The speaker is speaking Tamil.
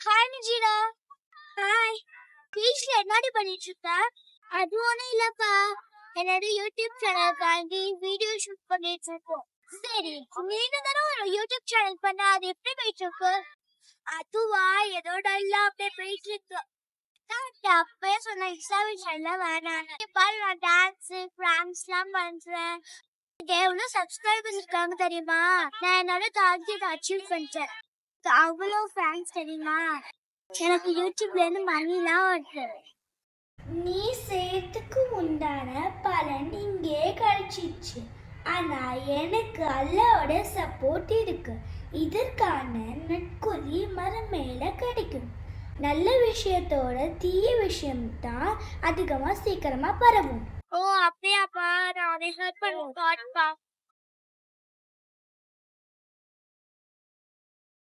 ஹாய் நிஜிரா ஹாய் பீச்ல என்னடி பண்ணிட்டு இருக்க அது ஒண்ணும் இல்லப்பா என்னோட யூடியூப் சேனலுக்காண்டி வீடியோ ஷூட் பண்ணிட்டு இருக்கோம் சரி நீங்க தானே ஒரு யூடியூப் சேனல் பண்ண? அது எப்படி போயிட்டு இருக்கு அதுவா? ஏதோ டல்லா அப்படியே போயிட்டு இருக்கு அப்பயே சொன்ன இஸ்லாமிக் எல்லாம் வேணான்னு. பாரு நான் டான்ஸ் பிராங்க்ஸ்லாம் பண்றேன். எவ்வளவு சப்ஸ்கிரைபர்ஸ் இருக்காங்க தெரியுமா? நான் என்னோட டார்கெட் அச்சீவ் பண்ணிட்டேன். அவ்வளோ ஃபேன்ஸ் தெரியுமா? எனக்கு யூடியூப்ல இருந்து மணிலாம் வருது. நீ செய்யறதுக்கு உண்டான பலன் இங்கே கிடைச்சிச்சு. ஆனா எனக்கு அல்லாவோட சப்போர்ட் இருக்கு. இதற்கான நட்குறி மரம் மேல கிடைக்கும். நல்ல விஷயத்தோட தீய விஷயம் தான் அதிகமா சீக்கிரமா பரவும். ஓ அப்படியாப்பா? நான் ஹெல்ப் பண்ணுவேன்